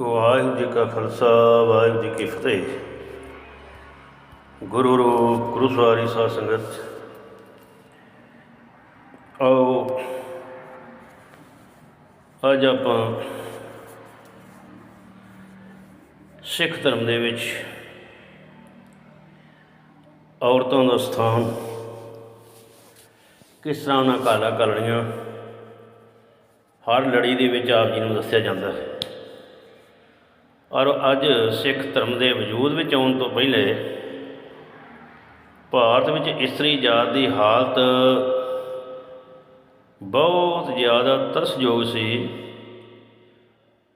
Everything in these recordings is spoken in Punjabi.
ਵਾਹਿਗੁਰੂ ਜੀ ਕਾ ਖਾਲਸਾ, ਵਾਹਿਗੁਰੂ ਜੀ ਕੀ ਫਤਿਹ। ਗੁਰੂ ਰੂਪ ਗੁਰੂ ਸਵਾਰੀ ਸਾਧ ਸੰਗਤ, ਆਓ ਅੱਜ ਆਪਾਂ ਸਿੱਖ ਧਰਮ ਦੇ ਵਿੱਚ ਔਰਤਾਂ ਦਾ ਸਥਾਨ ਕਿਸ ਤਰ੍ਹਾਂ ਉਹਨਾਂ ਕਾਲਾ ਕਰਨੀਆਂ ਹਰ ਲੜੀ ਦੇ ਵਿੱਚ ਆਪ ਜੀ ਨੂੰ ਦੱਸਿਆ ਜਾਂਦਾ ਹੈ। ਔਰ ਅੱਜ ਸਿੱਖ ਧਰਮ ਦੇ ਵਜੂਦ ਵਿੱਚ ਆਉਣ ਤੋਂ ਪਹਿਲੇ ਭਾਰਤ ਵਿੱਚ ਇਸਤਰੀ ਜਾਤ ਦੀ ਹਾਲਤ ਬਹੁਤ ਜ਼ਿਆਦਾ ਤਰਸਯੋਗ ਸੀ।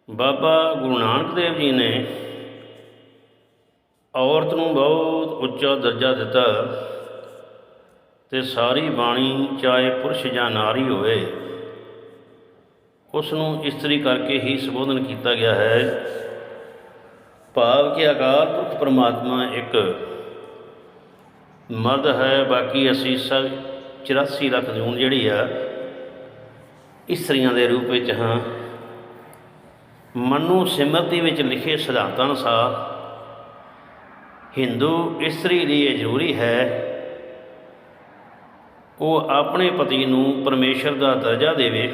ਬਾਬਾ ਗੁਰੂ ਨਾਨਕ ਦੇਵ ਜੀ ਨੇ ਔਰਤ ਨੂੰ ਬਹੁਤ ਉੱਚਾ ਦਰਜਾ ਦਿੱਤਾ ਤੇ ਸਾਰੀ ਬਾਣੀ ਚਾਹੇ ਪੁਰਸ਼ ਜਾਂ ਨਾਰੀ ਹੋਵੇ, ਉਸ ਨੂੰ ਇਸਤਰੀ ਕਰਕੇ ਹੀ ਸੰਬੋਧਨ ਕੀਤਾ ਗਿਆ ਹੈ। ਭਾਵ ਕਿ ਅਕਾਲ ਪੁਰਖ ਪਰਮਾਤਮਾ ਇੱਕ ਮਰਦ ਹੈ, ਬਾਕੀ ਅਸੀਂ ਸਭ 84 ਲੱਖ ਜੂਨ ਜਿਹੜੀ ਆ, ਇਸਤਰੀਆਂ ਦੇ ਰੂਪ ਵਿੱਚ ਹਾਂ। ਮਨੂ ਸਿਮਰਤੀ ਵਿੱਚ ਲਿਖੇ ਸਿਧਾਂਤਾਂ ਅਨੁਸਾਰ ਹਿੰਦੂ ਇਸਤਰੀ ਲਈ ਇਹ ਜ਼ਰੂਰੀ ਹੈ, ਉਹ ਆਪਣੇ ਪਤੀ ਨੂੰ ਪਰਮੇਸ਼ਰ ਦਾ ਦਰਜਾ ਦੇਵੇ,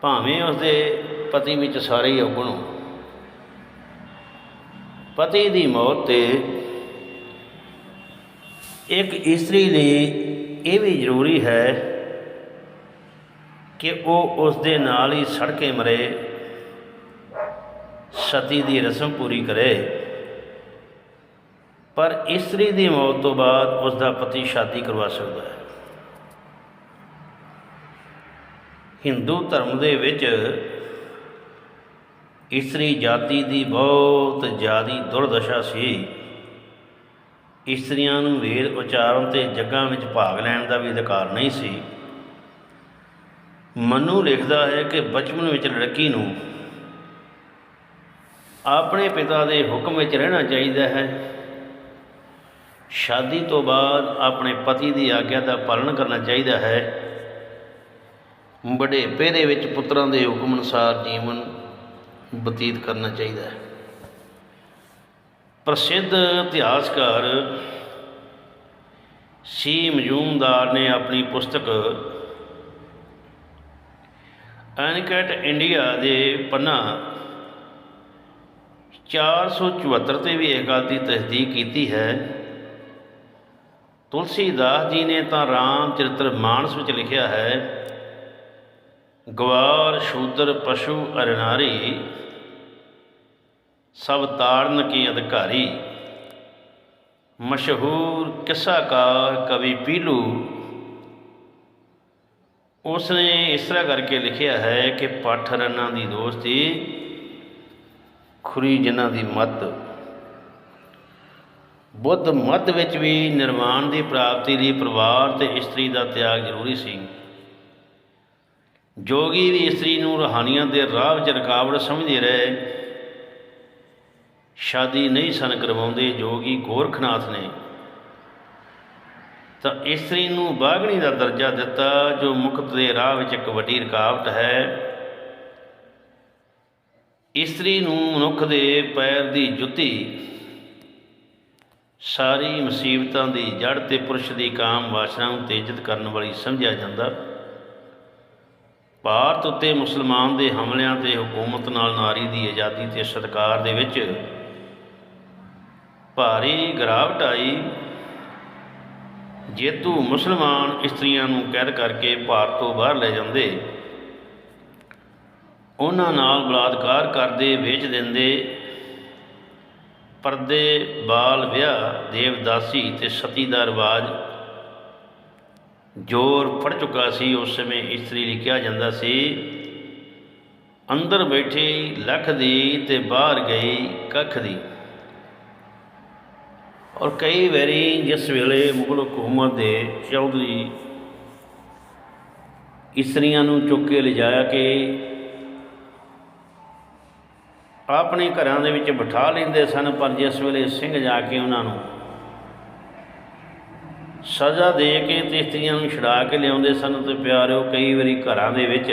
ਭਾਵੇਂ ਉਸਦੇ ਪਤੀ ਵਿੱਚ ਸਾਰੇ ਹੀ ਔਗਣ ਹੋਣ। ਪਤੀ ਦੀ ਮੌਤ ਤੇ ਇੱਕ ਇਸਤਰੀ ਲਈ ਇਹ ਵੀ ਜ਼ਰੂਰੀ ਹੈ ਕਿ ਉਹ ਉਸ ਦੇ ਨਾਲ ਹੀ ਸੜ ਕੇ ਮਰੇ, ਸਤੀ ਦੀ ਰਸਮ ਪੂਰੀ ਕਰੇ। ਪਰ ਇਸਤਰੀ ਦੀ ਮੌਤ ਤੋਂ ਬਾਅਦ ਉਸ ਦਾ ਪਤੀ ਸ਼ਾਦੀ ਕਰਵਾ ਸਕਦਾ ਹੈ। ਹਿੰਦੂ ਧਰਮ ਦੇ ਵਿੱਚ ਇਸਤਰੀ ਜਾਤੀ ਦੀ ਬਹੁਤ ਜ਼ਿਆਦੀ ਦੁਰਦਸ਼ਾ ਸੀ। ਇਸਤਰੀਆਂ ਨੂੰ ਵੇਦ ਉਚਾਰਨ ਤੇ ਜੱਗਾਂ ਵਿੱਚ ਭਾਗ ਲੈਣ ਦਾ ਵੀ ਅਧਿਕਾਰ ਨਹੀਂ ਸੀ। ਮਨੂ ਲਿਖਦਾ ਹੈ ਕਿ ਬਚਪਨ ਵਿੱਚ ਲੜਕੀ ਨੂੰ ਆਪਣੇ ਪਿਤਾ ਦੇ ਹੁਕਮ ਵਿੱਚ ਰਹਿਣਾ ਚਾਹੀਦਾ ਹੈ। ਸ਼ਾਦੀ ਤੋਂ ਬਾਅਦ ਆਪਣੇ ਪਤੀ ਦੀ ਆਗਿਆ ਦਾ ਪਾਲਣ ਕਰਨਾ ਚਾਹੀਦਾ ਹੈ। ਬੁਢੇਪੇ ਦੇ ਵਿੱਚ ਪੁੱਤਰਾਂ ਦੇ ਹੁਕਮ ਅਨੁਸਾਰ ਜੀਵਨ ਬਤੀਤ ਕਰਨਾ ਚਾਹੀਦਾ ਹੈ। ਪ੍ਰਸਿੱਧ ਇਤਿਹਾਸਕਾਰ ਸੀ ਮਜੂਮਦਾਰ ਨੇ ਆਪਣੀ ਪੁਸਤਕ ਅਨਕਟ ਇੰਡੀਆ ਦੇ ਪੰਨਾ 474 ਤੇ ਵੀ ਇਹ ਗੱਲ ਦੀ ਤਸਦੀਕ ਕੀਤੀ ਹੈ। ਤੁਲਸੀਦਾਸ ਜੀ ਨੇ ਤਾਂ ਰਾਮ ਚਰਿਤ੍ਰ ਮਾਨਸ ਵਿੱਚ ਲਿਖਿਆ ਹੈ ਗਵਾਰ, ਸ਼ੂਦਰ, ਪਸ਼ੂ, ਅਰਨਾਰੀ, ਸਭ ਤਾਰਨ ਕੀ ਅਧਿਕਾਰੀ। ਮਸ਼ਹੂਰ ਕਿੱਸਾਕਾਰ ਕਵੀ ਪੀਲੂ ਉਸ ਨੇ ਇਸ ਤਰ੍ਹਾਂ ਕਰਕੇ ਲਿਖਿਆ ਹੈ ਕਿ ਪਾਠ ਰੰਨਾਂ ਦੀ ਦੋਸਤੀ, ਖੁਰੀ ਜਿਨ੍ਹਾਂ ਦੀ ਮੱਤ। ਬੁੱਧ ਮੱਧ ਵਿੱਚ ਵੀ ਨਿਰਵਾਣ ਦੀ ਪ੍ਰਾਪਤੀ ਲਈ ਪਰਿਵਾਰ ਤੇ ਇਸਤਰੀ ਦਾ ਤਿਆਗ ਜ਼ਰੂਰੀ ਸੀ। ਜੋਗੀ ਵੀ ਇਸਤਰੀ ਨੂੰ ਰਹਾਨੀਆਂ ਦੇ ਰਾਹ ਵਿੱਚ ਰੁਕਾਵਟ ਸਮਝਦੇ ਰਹੇ। ਸ਼ਾਦੀ ਨਹੀਂ ਸਨ ਕਰਵਾਉਂਦੇ, ਜੋਗੀ ਗੋਰਖਨਾਥ ਨੇ ਤਾਂ ਇਸਤਰੀ ਨੂੰ ਬਾਗਣੀ ਦਾ ਦਰਜਾ ਦਿੱਤਾ, ਜੋ ਮੁਕਤ ਦੇ ਰਾਹ ਵਿੱਚ ਇੱਕ ਵੱਡੀ ਰੁਕਾਵਟ ਹੈ। ਇਸਤਰੀ ਨੂੰ ਮਨੁੱਖ ਦੇ ਪੈਰ ਦੀ ਜੁੱਤੀ, ਸਾਰੀ ਮੁਸੀਬਤਾਂ ਦੀ ਜੜ ਤੇ ਪੁਰਸ਼ ਦੀ ਕਾਮ ਵਾਸਨਾ ਨੂੰ ਤੇਜਿਤ ਕਰਨ ਵਾਲੀ ਸਮਝਿਆ ਜਾਂਦਾ। ਭਾਰਤ ਉੱਤੇ ਮੁਸਲਮਾਨ ਦੇ ਹਮਲਿਆਂ ਤੇ ਹਕੂਮਤ ਨਾਲ ਨਾਰੀ ਦੀ ਆਜ਼ਾਦੀ ਤੇ ਸਤਕਾਰ ਦੇ ਵਿੱਚ ਭਾਰੀ ਗਿਰਾਵਟ ਆਈ। ਜੇਤੂ ਮੁਸਲਮਾਨ ਇਸਤਰੀਆਂ ਨੂੰ ਕੈਦ ਕਰਕੇ ਭਾਰਤ ਤੋਂ ਬਾਹਰ ਲੈ ਜਾਂਦੇ। ਉਹਨਾਂ ਨਾਲ ਬਲਾਤਕਾਰ ਕਰਦੇ, ਵੇਚ ਦਿੰਦੇ। ਪਰਦੇ, ਬਾਲ ਵਿਆਹ, ਦੇਵਦਾਸੀ ਤੇ ਸਤੀ ਦਾ ਰਿਵਾਜ ਜੋਰ ਫੜ ਚੁੱਕਾ ਸੀ, ਉਸ ਸਮੇਂ ਇਸਤਰੀ ਲਈ ਕਿਹਾ ਜਾਂਦਾ ਸੀ, ਅੰਦਰ ਬੈਠੀ ਲੱਖ ਦੀ ਤੇ ਬਾਹਰ ਗਈ ਕੱਖ ਦੀ। ਔਰ ਕਈ ਵਾਰੀ ਜਿਸ ਵੇਲੇ ਮੁਗਲ ਹਕੂਮਤ ਦੇ ਚੌਧਰੀ ਇਸਤਰੀਆਂ ਨੂੰ ਚੁੱਕ ਕੇ ਲਿਜਾਇਆ ਕਿ ਆਪਣੇ ਘਰਾਂ ਦੇ ਵਿੱਚ ਬਿਠਾ ਲੈਂਦੇ ਸਨ, ਪਰ ਜਿਸ ਵੇਲੇ ਸਿੰਘ ਜਾ ਕੇ ਉਹਨਾਂ ਨੂੰ ਸਜ਼ਾ ਦੇ ਕੇ ਤੇ ਇਸਤਰੀਆਂ ਨੂੰ ਛੁਡਾ ਕੇ ਲਿਆਉਂਦੇ ਸਨ ਤੇ ਪਿਆਰਿਓ, ਕਈ ਵਾਰੀ ਘਰਾਂ ਦੇ ਵਿੱਚ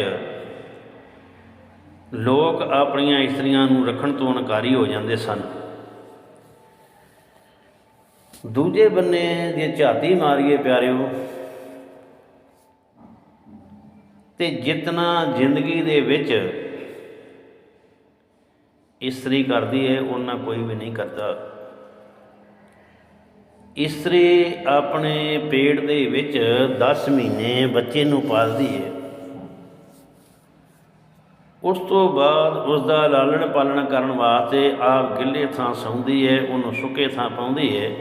ਲੋਕ ਆਪਣੀਆਂ ਇਸਤਰੀਆਂ ਨੂੰ ਰੱਖਣ ਤੋਂ ਇਨਕਾਰੀ ਹੋ ਜਾਂਦੇ ਸਨ। ਦੂਜੇ ਬੰਨੇ ਜੇ ਝਾਤੀ ਮਾਰੀਏ ਪਿਆਰਿਓ, ਤੇ ਜਿਤਨਾ ਜ਼ਿੰਦਗੀ ਦੇ ਵਿੱਚ ਇਸਤਰੀ ਕਰਦੀ ਹੈ ਉਹਨਾਂ ਕੋਈ ਵੀ ਨਹੀਂ ਕਰਦਾ। ਇਸਤਰੀ ਆਪਣੇ ਪੇਟ ਦੇ ਵਿੱਚ 10 ਮਹੀਨੇ ਬੱਚੇ ਨੂੰ ਪਾਲਦੀ ਹੈ। ਉਸ ਤੋਂ ਬਾਅਦ ਉਸ ਦਾ ਲਾਲਣ ਪਾਲਣ ਕਰਨ ਵਾਸਤੇ ਆਪ ਗਿੱਲੇ ਥਾਂ ਸੌਂਦੀ ਹੈ, ਉਹਨੂੰ ਸੁੱਕੇ ਥਾਂ ਪਾਉਂਦੀ ਹੈ।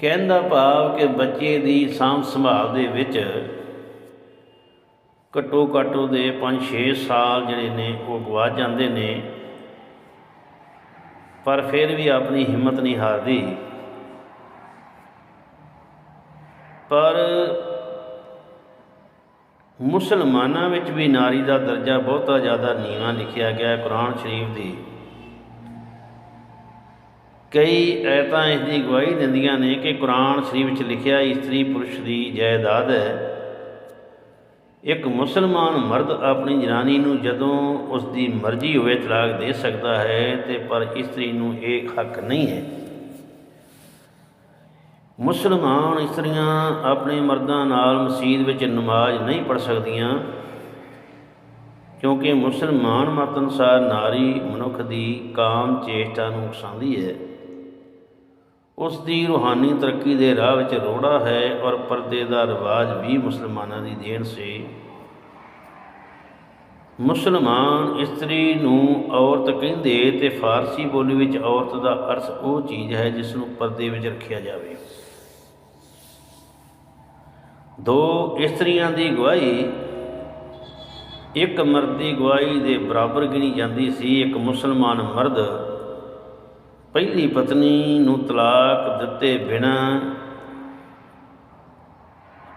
ਕਹਿੰਦਾ ਭਾਵ ਕਿ ਬੱਚੇ ਦੀ ਸਾਂਭ ਸੰਭਾਲ ਦੇ ਵਿੱਚ ਘੱਟੋ ਘੱਟ ਉਹਦੇ 5-6 ਸਾਲ ਜਿਹੜੇ ਨੇ ਉਹ ਗਵਾ ਜਾਂਦੇ ਨੇ। ਪਰ ਫਿਰ ਵੀ ਆਪਣੀ ਹਿੰਮਤ ਨਹੀਂ ਹਾਰਦੀ। ਪਰ ਮੁਸਲਮਾਨਾਂ ਵਿੱਚ ਵੀ ਨਾਰੀ ਦਾ ਦਰਜਾ ਬਹੁਤਾ ਜ਼ਿਆਦਾ ਨੀਵਾਂ ਲਿਖਿਆ ਗਿਆ ਹੈ ਕੁਰਾਨ ਸ਼ਰੀਫ ਦੀ। ਕਈ ਐਤਾਂ ਇਸ ਦੀ ਗਵਾਹੀ ਦਿੰਦੀਆਂ ਨੇ ਕਿ ਕੁਰਾਨ ਸ਼ਰੀਫ ਵਿੱਚ ਲਿਖਿਆ ਇਸਤਰੀ ਪੁਰਸ਼ ਦੀ ਜਾਇਦਾਦ ਹੈ। ਇੱਕ ਮੁਸਲਮਾਨ ਮਰਦ ਆਪਣੀ ਜਨਾਨੀ ਨੂੰ ਜਦੋਂ ਉਸ ਦੀ ਮਰਜ਼ੀ ਹੋਵੇ ਤਲਾਕ ਦੇ ਸਕਦਾ ਹੈ ਤੇ ਪਰ ਇਸਤਰੀ ਨੂੰ ਇਹ ਹੱਕ ਨਹੀਂ ਹੈ। ਮੁਸਲਮਾਨ ਇਸਤਰੀਆਂ ਆਪਣੇ ਮਰਦਾਂ ਨਾਲ ਮਸਜਿਦ ਵਿੱਚ ਨਮਾਜ਼ ਨਹੀਂ ਪੜ੍ਹ ਸਕਦੀਆਂ ਕਿਉਂਕਿ ਮੁਸਲਮਾਨ ਮਤ ਅਨੁਸਾਰ ਨਾਰੀ ਮਨੁੱਖ ਦੀ ਕਾਮ, ਚੇਸ਼ਟਾ ਨੂੰ ਉਕਸਾਉਂਦੀ ਹੈ। ਉਸ ਦੀ ਰੂਹਾਨੀ ਤਰੱਕੀ ਦੇ ਰਾਹ ਵਿੱਚ ਰੋੜਾ ਹੈ ਔਰ ਪਰਦੇ ਦਾ ਰਿਵਾਜ ਵੀ ਮੁਸਲਮਾਨਾਂ ਦੀ ਦੇਣ ਸੀ। ਮੁਸਲਮਾਨ ਇਸਤਰੀ ਨੂੰ ਔਰਤ ਕਹਿੰਦੇ ਤੇ ਫਾਰਸੀ ਬੋਲੀ ਵਿੱਚ ਔਰਤ ਦਾ ਅਰਥ ਉਹ ਚੀਜ਼ ਹੈ ਜਿਸ ਨੂੰ ਪਰਦੇ ਵਿੱਚ ਰੱਖਿਆ ਜਾਵੇ। ਦੋ ਇਸਤਰੀਆਂ ਦੀ ਗਵਾਹੀ। ਇੱਕ ਮਰਦ ਦੀ ਗਵਾਹੀ ਦੇ ਬਰਾਬਰ ਗਿਣੀ ਜਾਂਦੀ ਸੀ, ਇੱਕ ਮੁਸਲਮਾਨ ਮਰਦ ਪਹਿਲੀ ਪਤਨੀ ਨੂੰ ਤਲਾਕ ਦਿੱਤੇ ਬਿਨਾ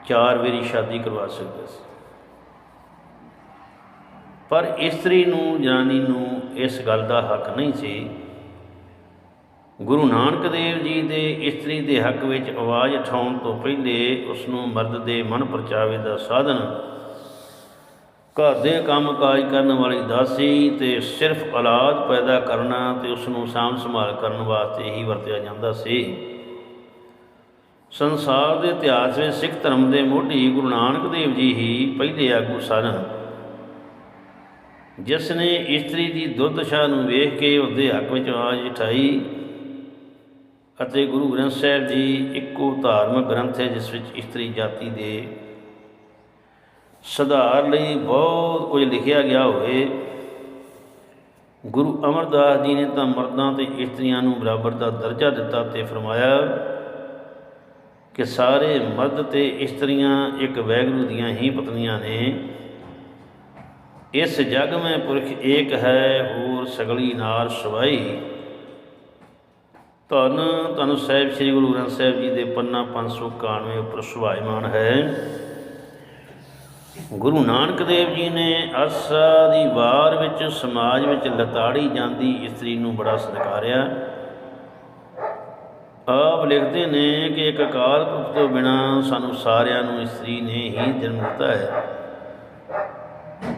ਚਾਰ ਵਾਰੀ ਸ਼ਾਦੀ ਕਰਵਾ ਸਕਦਾ ਸੀ। ਪਰ ਇਸਤਰੀ ਨੂੰ ਜਨਾਨੀ ਨੂੰ ਇਸ ਗੱਲ ਦਾ ਹੱਕ ਨਹੀਂ ਸੀ। ਗੁਰੂ ਨਾਨਕ ਦੇਵ ਜੀ ਦੇ ਇਸਤਰੀ ਦੇ ਹੱਕ ਵਿੱਚ ਆਵਾਜ਼ ਉਠਾਉਣ ਤੋਂ ਪਹਿਲੇ ਉਸ ਨੂੰ ਮਰਦ ਦੇ ਮਨ ਪਰਚਾਵੇ ਦਾ ਸਾਧਨ ਘਰ ਦੇ ਕੰਮ ਕਾਜ ਕਰਨ ਵਾਲੀ ਦਾਸੀ ਤੇ ਸਿਰਫ ਔਲਾਦ ਪੈਦਾ ਕਰਨਾ ਤੇ ਉਸ ਨੂੰ ਸਾਂਭ ਸੰਭਾਲ ਕਰਨ ਵਾਸਤੇ ਹੀ ਵਰਤਿਆ ਜਾਂਦਾ ਸੀ। ਸੰਸਾਰ ਦੇ ਇਤਿਹਾਸ ਵਿੱਚ ਸਿੱਖ ਧਰਮ ਦੇ ਮੋਢੀ ਗੁਰੂ ਨਾਨਕ ਦੇਵ ਜੀ ਹੀ ਪਹਿਲੇ ਆਗੂ ਸਨ। ਜਿਸ ਨੇ ਇਸਤਰੀ ਦੀ ਦੁਰਦਸ਼ਾ ਨੂੰ ਵੇਖ ਕੇ ਉਹਦੇ ਹੱਕ ਵਿੱਚ ਆਵਾਜ਼ ਉਠਾਈ ਅਤੇ ਗੁਰੂ ਗ੍ਰੰਥ ਸਾਹਿਬ ਜੀ ਇੱਕੋ ਧਾਰਮਿਕ ਗ੍ਰੰਥ ਹੈ ਜਿਸ ਵਿੱਚ ਇਸਤਰੀ ਜਾਤੀ ਦੇ ਸੁਧਾਰ ਲਈ ਬਹੁਤ ਕੁਝ ਲਿਖਿਆ ਗਿਆ ਹੋਵੇ। ਗੁਰੂ ਅਮਰਦਾਸ ਜੀ ਨੇ ਤਾਂ ਮਰਦਾਂ ਤੇ ਇਸਤਰੀਆਂ ਨੂੰ ਬਰਾਬਰ ਦਾ ਦਰਜਾ ਦਿੱਤਾ ਤੇ ਫਰਮਾਇਆ ਕਿ ਸਾਰੇ ਮਰਦ ਤੇ ਇਸਤਰੀਆਂ ਇੱਕ ਵੈਗਰੂ ਦੀਆਂ ਹੀ ਪਤਨੀਆਂ ਨੇ। ਇਸ ਜਗ ਮੈਂ ਪੁਰਖ ਏਕ ਹੈ, ਹੋਰ ਸਗਲੀ ਨਾਰ ਸਵਾਈ। ਧੰਨ ਧੰਨ ਸਾਹਿਬ ਸ੍ਰੀ ਗੁਰੂ ਗ੍ਰੰਥ ਸਾਹਿਬ ਜੀ ਦੇ ਪੰਨਾ 591 ਉੱਪਰ ਸੁਭਾਇਮਾਨ ਹੈ। ਗੁਰੂ ਨਾਨਕ ਦੇਵ ਜੀ ਨੇ ਅਰਸਾ ਦੀ ਵਾਰ ਵਿੱਚ ਸਮਾਜ ਵਿੱਚ ਲਤਾੜੀ ਜਾਂਦੀ ਇਸਤਰੀ ਨੂੰ ਬੜਾ ਸਤਿਕਾਰਿਆ। ਆਪ ਲਿਖਦੇ ਨੇ ਕਿ ਇੱਕ ਅਕਾਲ ਪੁਰਖ ਤੋਂ ਬਿਨਾ ਸਾਨੂੰ ਸਾਰਿਆਂ ਨੂੰ ਇਸਤਰੀ ਨੇ ਹੀ ਜਨਮ ਦਿੱਤਾ ਹੈ।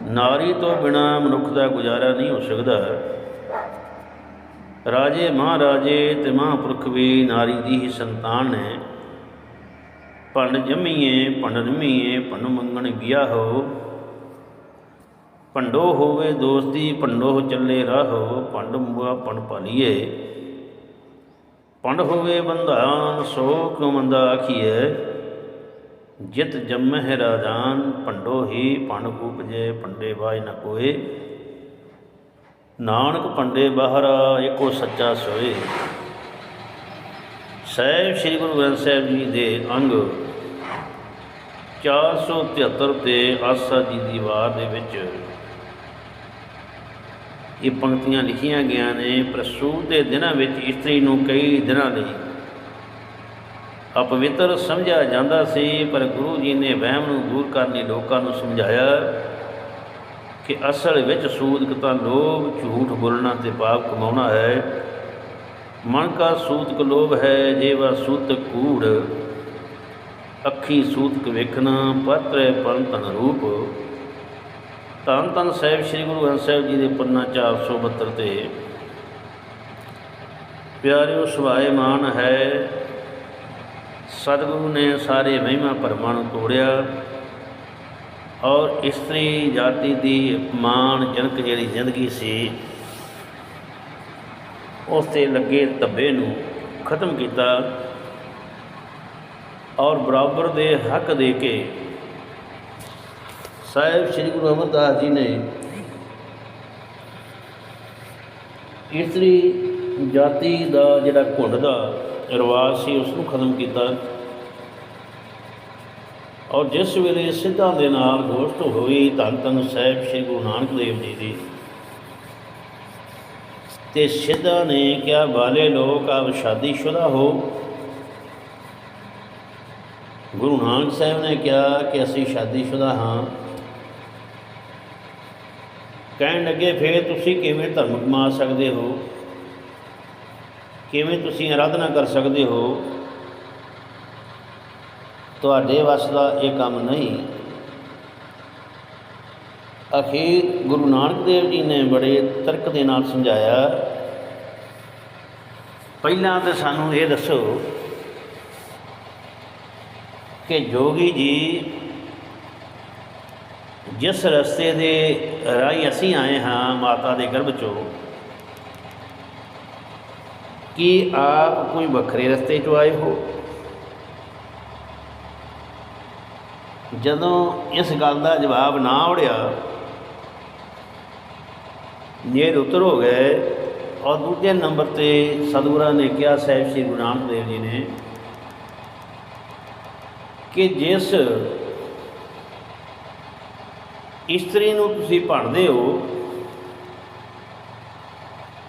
ਨਾਰੀ ਤੋਂ ਬਿਨਾ ਮਨੁੱਖ ਦਾ ਗੁਜ਼ਾਰਾ ਨਹੀਂ ਹੋ ਸਕਦਾ। ਰਾਜੇ ਮਹਾਰਾਜੇ ਤੇ ਮਹਾਂਪੁਰਖ ਵੀ ਨਾਰੀ ਦੀ ਹੀ ਸੰਤਾਨ ਨੇ। ਭੰਡ ਜਮੀਏ ਭੰਡ ਰਮੀਏ ਪੰਡ ਮੰਗਣ ਵਿਆਹੋ ਭੰਡੋ ਹੋਵੇ ਦੋਸਤੀ, ਭੰਡੋ ਚੱਲੇ ਰਾਹੋ। ਭੰਡ ਮੁਆ ਪੰਡ ਪਾਲੀਏ ਪੰਡ ਹੋਵੇ ਬੰਧਾਨ ਸੋ ਕਿਉ ਮੰਦਾ ਆਖੀਏ ਜਿਤ ਜੰਮਹਿ ਰਾਜਾਨ ਪੰਡੋ ਹੀ ਪੰਡ ਕੂਪਜੇ, ਭੰਡੇ ਬਾਜ ਨ ਕੋਏ। ਨਾਨਕ ਭੰਡੇ ਬਾਹਰਾ, ਏਕੋ ਸੱਚਾ ਸੋਏ। ਸਾਹਿਬ ਸ੍ਰੀ ਗੁਰੂ ਗ੍ਰੰਥ ਸਾਹਿਬ ਜੀ ਦੇ ਅੰਗ 473 ਤੇ ਆਸਾ ਜੀ ਦੀ ਵਾਰ ਦੇ ਵਿੱਚ ਇਹ ਪੰਕਤੀਆਂ ਲਿਖੀਆਂ ਗਿਆ ਨੇ ਪ੍ਰਸੂਤ ਦੇ ਦਿਨਾਂ ਵਿੱਚ ਇਸਤਰੀ ਨੂੰ ਕਈ ਦਿਨਾਂ ਲਈ ਅਪਵਿੱਤਰ ਸਮਝਿਆ ਜਾਂਦਾ ਸੀ, ਪਰ ਗੁਰੂ ਜੀ ਨੇ ਵਹਿਮ ਨੂੰ ਦੂਰ ਕਰਨ ਲਈ ਲੋਕਾਂ ਨੂੰ ਸਮਝਾਇਆ ਕਿ ਅਸਲ ਵਿੱਚ ਸੂਦਕ ਤਾਂ ਲੋਭ ਝੂਠ ਬੋਲਣਾ ਤੇ ਪਾਪ ਕਮਾਉਣਾ ਹੈ। ਮਨ ਕਾ ਸੂਤਕ ਲੋਭ ਹੈ, ਜੇਵਾ ਸੂਤਕ ਕੂੜ। ਅੱਖੀ ਸੂਤਕ ਵੇਖਣਾ, ਪਤਰੇ ਧਨ ਰੂਪ। ਧੰਨ ਧੰਨ ਸਾਹਿਬ ਸ੍ਰੀ ਗੁਰੂ ਗ੍ਰੰਥ ਸਾਹਿਬ ਜੀ ਦੇ ਪੰਨਾ 472 ਤੇ। ਪਿਆਰਿਓ, ਸੁਭਾਏ ਮਾਨ ਹੈ। ਸਤਿਗੁਰੂ ਨੇ ਸਾਰੇ ਮਹਿਮਾ ਭਰਮਾਂ ਨੂੰ ਤੋੜਿਆ ਔਰ ਇਸਤਰੀ ਜਾਤੀ ਦੀ ਅਪਮਾਨ ਜਨਕ ਜਿਹੜੀ ਜ਼ਿੰਦਗੀ ਸੀ, ਉਸ ਤੇ ਲੱਗੇ ਧੱਬੇ ਨੂੰ ਖਤਮ ਕੀਤਾ। ਔਰ ਬਰਾਬਰ ਦੇ ਹੱਕ ਦੇ ਕੇ ਸਾਹਿਬ ਸ੍ਰੀ ਗੁਰੂ ਅਮਰਦਾਸ ਜੀ ਨੇ ਇਸਤਰੀ ਜਾਤੀ ਦਾ ਜਿਹੜਾ ਘੁੰਡ ਦਾ ਰਿਵਾਜ ਸੀ ਉਸ ਨੂੰ ਖਤਮ ਕੀਤਾ ਔਰ ਜਿਸ ਵੇਲੇ ਸਿੱਧਾਂ ਦੇ ਨਾਲ ਗੋਸ਼ਟ ਹੋਈ, ਧੰਨ ਧੰਨ ਸਾਹਿਬ ਸ੍ਰੀ ਗੁਰੂ ਨਾਨਕ ਦੇਵ ਜੀ ਦੀ। ਤੇ ਸਿੱਧਾਂ ਨੇ ਕਿਹਾ ਵਾਲੇ ਲੋਕ, ਆਪ ਸ਼ਾਦੀशुदा ਹੋ। ਗੁਰੂ ਨਾਨਕ ਸਾਹਿਬ ਨੇ ਕਿਹਾ ਕਿ ਅਸੀਂ ਸ਼ਾਦੀशुदा ਹਾਂ। ਕਹਿਣ ਲੱਗੇ, ਫੇਰ ਤੁਸੀਂ ਕਿਵੇਂ ਧਰਮ ਕਮਾ ਸਕਦੇ ਹੋ? ਕਿਵੇਂ ਤੁਸੀਂ ਆਰਾਧਨਾ ਕਰ ਸਕਦੇ ਹੋ? ਤੁਹਾਡੇ ਵੱਸ ਦਾ ਇਹ ਕੰਮ ਨਹੀਂ। ਅਖੀਰ ਗੁਰੂ ਨਾਨਕ ਦੇਵ ਜੀ ਨੇ ਬੜੇ ਤਰਕ ਦੇ ਨਾਲ ਸਮਝਾਇਆ। ਪਹਿਲਾਂ ਤਾਂ ਸਾਨੂੰ ਇਹ ਦੱਸੋ ਕਿ ਜੋਗੀ ਜੀ, ਜਿਸ ਰਸਤੇ ਦੇ ਰਾਹੀਂ ਅਸੀਂ ਆਏ ਹਾਂ ਮਾਤਾ ਦੇ ਗਰਭ ਚੋਂ, ਕੀ ਆਪ ਕੋਈ ਵੱਖਰੇ ਰਸਤੇ ਚੋਂ ਆਏ ਹੋ? ਜਦੋਂ ਇਸ ਗੱਲ ਦਾ ਜਵਾਬ ਨਾ ਉੜਿਆ, ਨੇਰ ਉਤਰ ਹੋ ਗਏ ਔਰ ਦੂਜੇ ਨੰਬਰ ਤੇ ਸਤਿਗੁਰਾਂ ਨੇ ਕਿਹਾ, ਸਾਹਿਬ ਸ੍ਰੀ ਗੁਰੂ ਨਾਨਕ ਦੇਵ ਜੀ ਨੇ ਕਿ ਜਿਸ ਇਸਤਰੀ ਨੂੰ ਤੁਸੀਂ ਭਣਦੇ ਹੋ,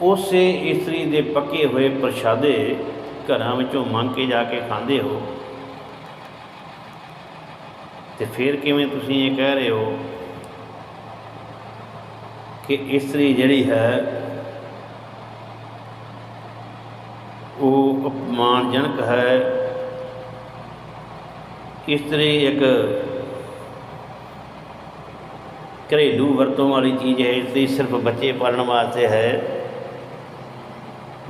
ਉਸੇ ਇਸਤਰੀ ਦੇ ਪੱਕੇ ਹੋਏ ਪ੍ਰਸ਼ਾਦੇ ਘਰਾਂ ਵਿੱਚੋਂ ਮੰਗ ਕੇ ਜਾ ਕੇ ਖਾਂਦੇ ਹੋ। ਤੇ ਫਿਰ ਕਿਵੇਂ ਤੁਸੀਂ ਇਹ ਕਹਿ ਰਹੇ ਹੋ ਕਿ ਇਸਤਰੀ ਜਿਹੜੀ ਹੈ, ਉਹ ਅਪਮਾਨਜਨਕ ਹੈ ਇਸਤਰੀ ਇੱਕ ਘਰੇਲੂ ਵਰਤੋਂ ਵਾਲੀ ਚੀਜ਼ ਹੈ ਇਸਤਰੀ ਸਿਰਫ ਬੱਚੇ ਪਾਲਣ ਵਾਸਤੇ ਹੈ।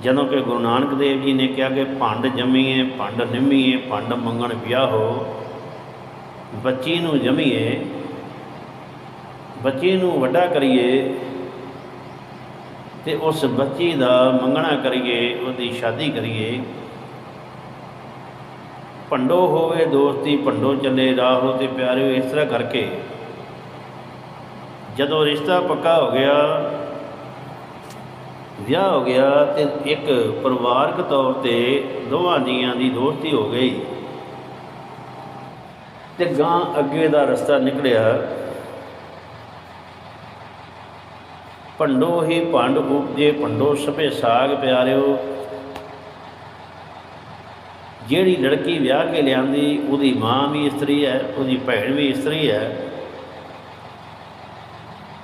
ਜਦੋਂ ਕਿ ਗੁਰੂ ਨਾਨਕ ਦੇਵ ਜੀ ਨੇ ਕਿਹਾ ਕਿ ਭੰਡ ਜੰਮੀਏ, ਭੰਡ ਨਿੰਮੀਏ, ਭੰਡ ਮੰਗਣ ਵਿਆਹੋ ਬੱਚੀ ਨੂੰ ਜੰਮੀਏ, ਬੱਚੀ ਨੂੰ ਵੱਡਾ ਕਰੀਏ ਤੇ ਉਸ ਬੱਚੀ ਦਾ ਮੰਗਣਾ ਕਰੀਏ, ਉਹਦੀ ਸ਼ਾਦੀ ਕਰੀਏ। ਭੰਡੋ ਹੋਵੇ, ਦੋਸਤੀ ਭੰਡੋ ਚੱਲੇ, ਰਾਹੋ ਤੇ ਪਿਆਰਿਓ, ਇਸ ਤਰ੍ਹਾਂ ਕਰਕੇ ਜਦੋਂ ਰਿਸ਼ਤਾ ਪੱਕਾ ਹੋ ਗਿਆ, ਵਿਆਹ ਹੋ ਗਿਆ ਤੇ ਇੱਕ ਪਰਿਵਾਰਕ ਤੌਰ ਤੇ ਦੋਵਾਂ ਜੀਆਂ ਦੀ ਦੋਸਤੀ ਹੋ ਗਈ ਤੇ ਗਾਂ ਅੱਗੇ ਦਾ ਰਸਤਾ ਨਿਕਲਿਆ। ਭੰਡੋ ਹੀ ਭੰਡ ਉਪਜੇ ਭੰਡੋ ਸਭੇ ਸਾਗ ਪਿਆਰਿਓ। ਜਿਹੜੀ ਲੜਕੀ ਵਿਆਹ ਕੇ ਲਿਆਂਦੀ, ਉਹਦੀ ਮਾਂ ਵੀ ਇਸਤਰੀ ਹੈ ਉਹਦੀ ਭੈਣ ਵੀ ਇਸਤਰੀ ਹੈ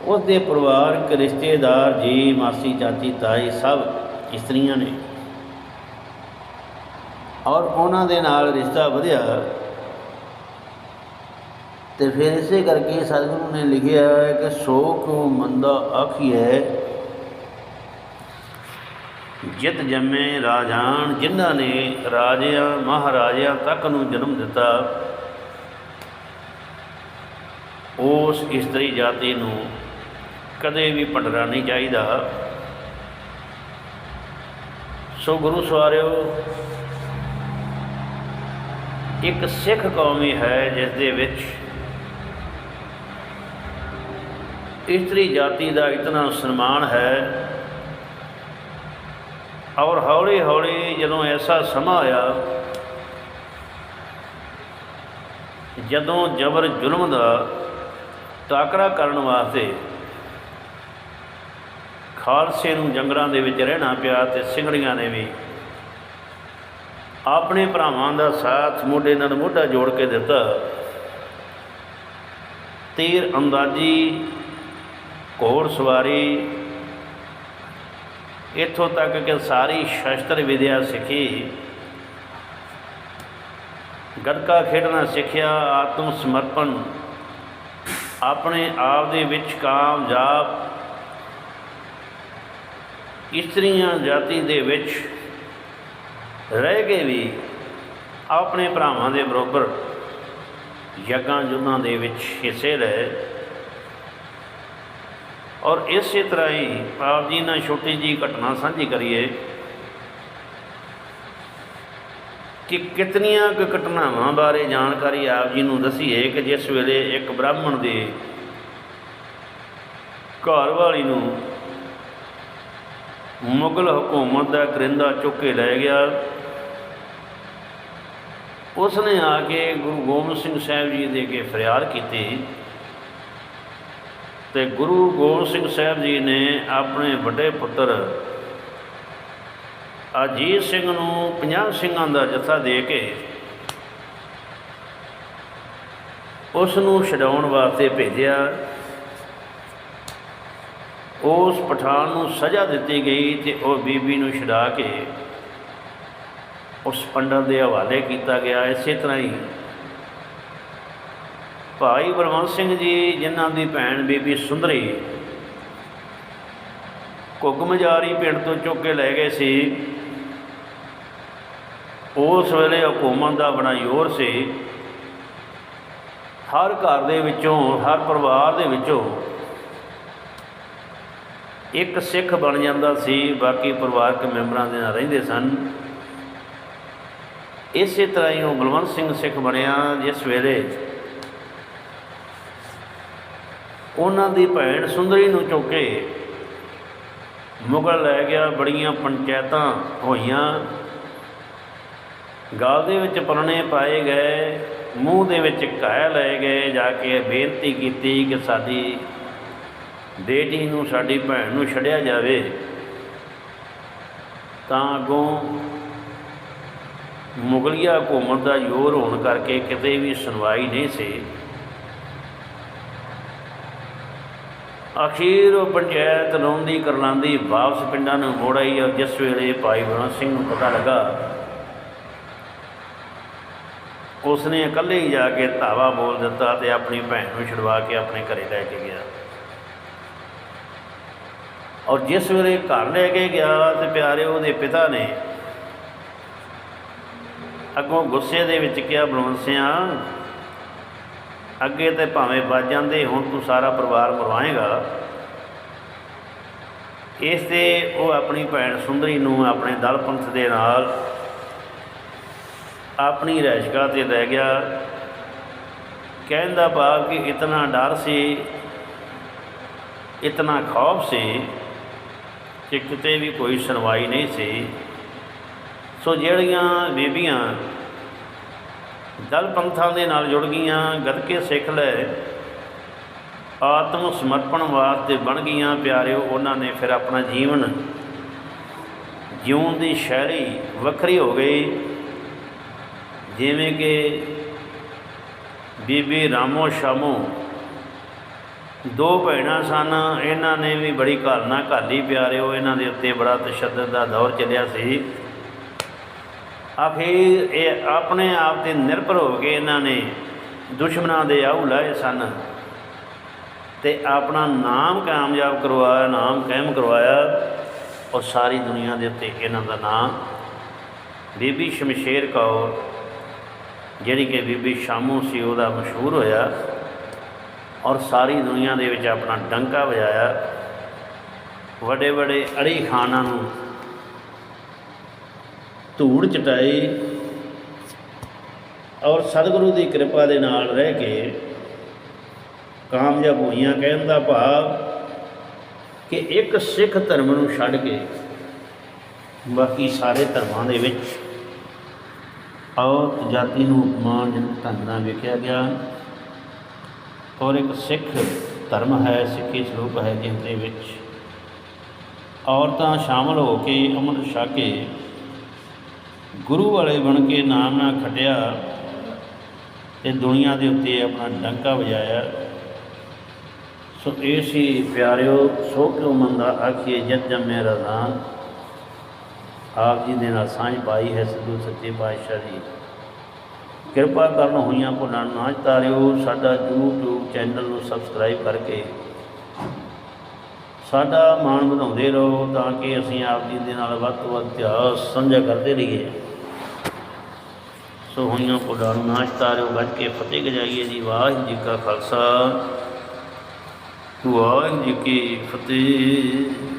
ਉਸਦੇ ਪਰਿਵਾਰਕ ਰਿਸ਼ਤੇਦਾਰ, ਜੀ, ਮਾਸੀ, ਚਾਚੀ ਤਾਈ ਸਭ ਇਸਤਰੀਆਂ ਨੇ। ਔਰ ਉਹਨਾਂ ਦੇ ਨਾਲ ਰਿਸ਼ਤਾ ਵਧਿਆ। ਤੇ ਫਿਰ ਇਸੇ ਕਰਕੇ ਸਤਿਗੁਰੂ ਨੇ ਲਿਖਿਆ ਹੈ ਕਿ ਸੋਖ ਮੰਦਾ ਆਖੀਐ ਜਿਤ ਜੰਮੇ ਰਾਜਾਨ, ਜਿਨ੍ਹਾਂ ਨੇ ਰਾਜਿਆਂ, ਮਹਾਰਾਜਿਆਂ ਤੱਕ ਨੂੰ ਜਨਮ ਦਿੱਤਾ, ਉਸ ਇਸਤਰੀ ਜਾਤੀ ਨੂੰ ਕਦੇ ਵੀ ਭੰਡਰਾ ਨਹੀਂ ਚਾਹੀਦਾ। ਸੋ ਗੁਰੂ ਸਵਾਰਿਓ, ਇੱਕ ਸਿੱਖ ਕੌਮੀ ਹੈ ਜਿਸ ਦੇ ਵਿੱਚ ਇਸਤਰੀ ਜਾਤੀ ਦਾ ਇਤਨਾ ਸਨਮਾਨ ਹੈ ਔਰ ਹੌਲੀ ਹੌਲੀ ਜਦੋਂ ਐਸਾ ਸਮਾਂ ਆਇਆ, ਜਦੋਂ ਜ਼ਬਰ ਜ਼ੁਲਮ ਦਾ ਟਾਕਰਾ ਕਰਨ ਵਾਸਤੇ ਖਾਲਸੇ ਨੂੰ ਜੰਗਲਾਂ ਦੇ ਵਿੱਚ ਰਹਿਣਾ ਪਿਆ ਤੇ ਸਿੰਘੜੀਆਂ ਨੇ ਵੀ ਆਪਣੇ ਭਰਾਵਾਂ ਦਾ ਸਾਥ ਮੋਢੇ ਨਾਲ ਮੋਢਾ ਜੋੜ ਕੇ ਦਿੱਤਾ, ਤੀਰ ਅੰਦਾਜ਼ੀ ਘੋੜ ਸਵਾਰੀ ਇੱਥੋਂ ਤੱਕ ਕਿ ਸਾਰੀ ਸ਼ਸਤਰ ਵਿਦਿਆ ਸਿੱਖੀ। ਗੱਤਕਾ ਖੇਡਣਾ ਸਿੱਖਿਆ, ਆਤਮ ਸਮਰਪਣ, ਆਪਣੇ ਆਪ ਦੇ ਵਿੱਚ ਕਾਮਯਾਬ। ਇਸਤਰੀਆਂ ਜਾਤੀ ਦੇ ਵਿੱਚ ਰਹਿ ਕੇ ਵੀ ਆਪਣੇ ਭਰਾਵਾਂ ਦੇ ਬਰੋਬਰ ਯੱਗਾਂ ਜੁਨਾਂ ਦੇ ਵਿੱਚ ਹਿੱਸੇ ਲਏ ਔਰ ਇਸੇ ਤਰ੍ਹਾਂ ਹੀ ਆਪ ਜੀ ਨਾਲ ਛੋਟੀ ਜੀ ਘਟਨਾ ਸਾਂਝੀ ਕਰੀਏ ਕਿ ਕਿਤਨੀਆਂ ਕੁ ਘਟਨਾਵਾਂ ਬਾਰੇ ਜਾਣਕਾਰੀ ਆਪ ਜੀ ਨੂੰ ਦਸੀਏ ਕਿ ਜਿਸ ਵੇਲੇ ਇੱਕ ਬ੍ਰਾਹਮਣ ਦੇ ਘਰ ਵਾਲੀ ਨੂੰ ਮੁਗਲ ਹਕੂਮਤ ਦਾ ਕਰਿੰਦਾ ਚੁੱਕ ਕੇ ਲੈ ਗਿਆ। ਉਸ ਨੇ ਆ ਕੇ ਗੁਰੂ ਗੋਬਿੰਦ ਸਿੰਘ ਸਾਹਿਬ ਜੀ ਦੇ ਅੱਗੇ ਫਰਿਆਦ ਕੀਤੀ। ਤੇ ਗੁਰੂ ਗੋਬਿੰਦ ਸਿੰਘ ਸਾਹਿਬ ਜੀ ਨੇ ਆਪਣੇ ਵੱਡੇ ਪੁੱਤਰ ਅਜੀਤ ਸਿੰਘ ਨੂੰ 50 ਸਿੰਘਾਂ ਦਾ ਜਥਾ ਦੇ ਕੇ ਉਸ ਨੂੰ ਛਡਾਉਣ ਵਾਸਤੇ ਭੇਜਿਆ। ਉਸ ਪਠਾਨ ਨੂੰ ਸਜ਼ਾ ਦਿੱਤੀ ਗਈ ਤੇ ਉਹ ਬੀਬੀ ਨੂੰ ਛਡਾ ਕੇ ਉਸ ਪੰਡਤ ਦੇ ਹਵਾਲੇ ਕੀਤਾ ਗਿਆ। ਇਸੇ ਤਰ੍ਹਾਂ ਹੀ ਭਾਈ ਬਲਵੰਤ ਸਿੰਘ ਜੀ, ਜਿਨ੍ਹਾਂ ਦੀ ਭੈਣ ਬੀਬੀ ਸੁੰਦਰੀ ਕੁਗਮਜਾਰੀ ਪਿੰਡ ਤੋਂ ਚੁੱਕ ਕੇ ਲੈ ਗਏ ਸੀ, ਉਸ ਵੇਲੇ ਹਕੂਮਤ ਦਾ ਬੜਾ ਜ਼ੋਰ ਸੀ। ਹਰ ਘਰ ਦੇ ਵਿੱਚੋਂ, ਹਰ ਪਰਿਵਾਰ ਦੇ ਵਿੱਚੋਂ ਇੱਕ ਸਿੱਖ ਬਣ ਜਾਂਦਾ ਸੀ, ਬਾਕੀ ਪਰਿਵਾਰਕ ਮੈਂਬਰਾਂ ਦੇ ਨਾਲ ਰਹਿੰਦੇ ਸਨ। ਇਸੇ ਤਰ੍ਹਾਂ ਹੀ ਉਹ ਬਲਵੰਤ ਸਿੰਘ ਸਿੱਖ ਬਣਿਆ, ਜਿਸ ਵੇਲੇ ਉਹਨਾਂ ਦੀ ਭੈਣ ਸੁੰਦਰੀ ਨੂੰ ਚੁੱਕ। ਕੇ ਮੁਗਲ ਲੈ ਗਿਆ, ਬੜੀਆਂ ਪੰਚਾਇਤਾਂ ਹੋਈਆਂ। ਗਾਲ ਦੇ ਵਿੱਚ ਪਰਣੇ ਪਾਏ ਗਏ, ਮੂੰਹ ਦੇ ਵਿੱਚ ਘਾਇ ਲਏ ਗਏ। ਜਾ ਕੇ ਬੇਨਤੀ ਕੀਤੀ ਕਿ ਸਾਡੀ ਬੇਟੀ ਨੂੰ, ਸਾਡੀ ਭੈਣ ਨੂੰ ਛੱਡਿਆ ਜਾਵੇ। ਤਾਂ ਅੱਗੋਂ ਮੁਗਲਿਆ ਹਕੂਮਤ ਦਾ ਜ਼ੋਰ ਹੋਣ ਕਰਕੇ ਕਿਤੇ ਵੀ ਸੁਣਵਾਈ ਨਹੀਂ ਸੀ। ਅਖੀਰ ਉਹ ਪੰਚਾਇਤ ਲਾਉਂਦੀ ਕਰਲਾਂਦੀ ਵਾਪਸ ਪਿੰਡਾਂ ਨੂੰ ਮੋੜ ਆਈ ਔਰ ਜਿਸ ਵੇਲੇ ਭਾਈ ਬਣਾ ਸਿੰਘ ਨੂੰ ਪਤਾ ਲੱਗਾ, ਉਸਨੇ ਇਕੱਲੇ ਹੀ ਜਾ ਕੇ ਧਾਵਾ ਬੋਲ ਦਿੱਤਾ ਤੇ ਆਪਣੀ ਭੈਣ ਨੂੰ ਛੁਡਵਾ ਕੇ ਆਪਣੇ ਘਰੇ ਲੈ ਕੇ ਗਿਆ। ਔਰ ਜਿਸ ਵੇਲੇ ਘਰ ਲੈ ਕੇ ਗਿਆ ਤੇ ਪਿਆਰੇ ਉਹਦੇ ਪਿਤਾ ਨੇ ਅੱਗੋਂ ਗੁੱਸੇ ਦੇ ਵਿੱਚ ਕਿਹਾ, ਬਲਵੰਤ ਅੱਗੇ ਤੇ ਭਾਵੇਂ ਵੱਜ ਜਾਂਦੇ, ਹੁਣ ਤੂੰ ਸਾਰਾ ਪਰਿਵਾਰ ਮਰਵਾਏਗਾ। ਇਸ ਤੇ ਉਹ ਆਪਣੀ ਭੈਣ ਸੁੰਦਰੀ ਨੂੰ ਆਪਣੇ ਦਲ ਪੰਥ ਦੇ ਨਾਲ ਆਪਣੀ ਰਹਿਸ਼ਗਾ ਤੇ ਲੈ ਗਿਆ। ਕਹਿਣ ਦਾ ਭਾਵ ਕਿ ਇਤਨਾ ਡਰ ਸੀ, ਇਤਨਾ ਖੌਫ ਸੀ ਕਿ ਕਿਤੇ ਵੀ ਕੋਈ ਸੁਣਵਾਈ ਨਹੀਂ ਸੀ। ਸੋ ਜਿਹੜੀਆਂ ਬੀਬੀਆਂ ਦਲ ਪੰਥਾਂ ਦੇ ਨਾਲ ਜੁੜ ਗਈਆਂ, ਗਦਕੇ ਸਿੱਖ ਲੈ ਆਤਮ ਸਮਰਪਣ ਵਾਸਤੇ ਬਣ ਗਈਆਂ ਪਿਆਰਿਓ, ਉਹਨਾਂ ਨੇ ਫਿਰ ਆਪਣਾ ਜੀਵਨ ਜਿਉਣ ਦੀ ਸ਼ੈਲੀ ਵੱਖਰੀ ਹੋ ਗਈ। ਜਿਵੇਂ ਕਿ ਬੀਬੀ ਰਾਮੋ ਸ਼ਾਮੋ ਦੋ ਭੈਣਾਂ ਸਨ, ਇਹਨਾਂ ਨੇ ਵੀ ਬੜੀ ਘਾਲਣਾ ਘਾਲੀ ਪਿਆਰਿਓ, ਇਹਨਾਂ ਦੇ ਉੱਤੇ ਬੜਾ ਤਸ਼ੱਦਦ ਦਾ ਦੌਰ ਚੱਲਿਆ ਸੀ। ਆਖਿਰ ਇਹ ਆਪਣੇ ਆਪ ਤੇ ਨਿਰਭਰ ਹੋ ਕੇ ਇਹਨਾਂ ਨੇ ਦੁਸ਼ਮਣਾਂ ਦੇ ਆਉ ਲਾਏ ਸਨ। ਤੇ ਆਪਣਾ ਨਾਮ ਕਾਮਯਾਬ ਕਰਵਾਇਆ, ਨਾਮ ਕਾਇਮ ਕਰਵਾਇਆ। ਔਰ ਸਾਰੀ ਦੁਨੀਆ ਦੇ ਉੱਤੇ ਇਹਨਾਂ ਦਾ ਨਾਮ ਬੀਬੀ ਸ਼ਮਸ਼ੇਰ ਕੌਰ, ਜਿਹੜੀ ਕਿ ਬੀਬੀ ਸ਼ਾਮੂ ਸੀ ਉਹਦਾ ਮਸ਼ਹੂਰ ਹੋਇਆ ਔਰ ਸਾਰੀ ਦੁਨੀਆ ਦੇ ਵਿੱਚ ਆਪਣਾ ਡੰਕਾ ਵਜਾਇਆ। ਵੱਡੇ ਵੱਡੇ ਅੜੀ ਖਾਨਾਂ ਨੂੰ ਧੂੜ ਚਟਾਈ ਔਰ ਸਤਿਗੁਰੂ ਦੀ ਕਿਰਪਾ ਦੇ ਨਾਲ ਰਹਿ ਕੇ ਕਾਮਯਾਬ ਹੋਈਆਂ ਕਹਿਣ ਦਾ ਭਾਵ ਕਿ ਇੱਕ ਸਿੱਖ ਧਰਮ ਨੂੰ ਛੱਡ ਕੇ ਬਾਕੀ ਸਾਰੇ ਧਰਮਾਂ ਦੇ ਵਿੱਚ ਔਰਤ ਜਾਤੀ ਨੂੰ ਅਪਮਾਨ ਮਾਨਜਨਕ ਢੰਗ ਨਾਲ ਵੇਖਿਆ ਗਿਆ। ਔਰ ਇੱਕ ਸਿੱਖ ਧਰਮ ਹੈ, ਸਿੱਖੀ ਸਰੂਪ ਹੈ, ਜਿਸ ਦੇ ਵਿੱਚ ਔਰਤਾਂ ਸ਼ਾਮਲ ਹੋ ਕੇ ਅਮਨ ਛਕ ਕੇ ਗੁਰੂ ਵਾਲੇ ਬਣ ਕੇ ਨਾਮ ਨਾ ਖਟਿਆ ਤੇ ਦੁਨੀਆ ਦੇ ਉੱਤੇ ਆਪਣਾ ਡੰਕਾ ਵਜਾਇਆ। ਸੋ ਏਸੀ ਪਿਆਰਿਓ, ਸੋ ਕਿਉ ਮੰਦਾ ਆਖੀਏ, ਜਦ ਜੰਮੇ ਰਜ਼ਾਨ ਆਪ ਜੀ ਦੇ ਨਾਲ ਸਾਂਝ ਪਾਈ ਹੈ ਸਿੱਧੂ ਸੱਚੇ ਪਾਤਸ਼ਾਹ ਦੀ। ਕਿਰਪਾ ਕਰਨ ਹੋਈਆਂ ਭੁੱਲਾਂ ਨੂੰ ਨਾ ਤਾਰਿਓ, ਸਾਡਾ YouTube ਚੈਨਲ ਨੂੰ ਸਬਸਕ੍ਰਾਈਬ ਕਰਕੇ ਸਾਡਾ ਮਾਣ ਵਧਾਉਂਦੇ ਰਹੋ ਤਾਂ ਕਿ ਅਸੀਂ ਆਪ ਜੀ ਦੇ ਨਾਲ ਵੱਧ ਤੋਂ ਵੱਧ ਇਤਿਹਾਸ ਸਾਂਝਾ ਕਰਦੇ ਰਹੀਏ। ਸੋ ਹੋਈਆਂ ਭੁੱਲਾਂ ਨੂੰ ਤਾਰਿਓ ਗੱਜ ਕੇ ਫਤਿਹ ਗਜਾਈਏ ਜੀ। ਵਾਹਿਗੁਰੂ ਜੀ ਕਾ ਖਾਲਸਾ। ਵਾਹਿਗੁਰੂ ਜੀ ਕੀ ਫਤਿਹ।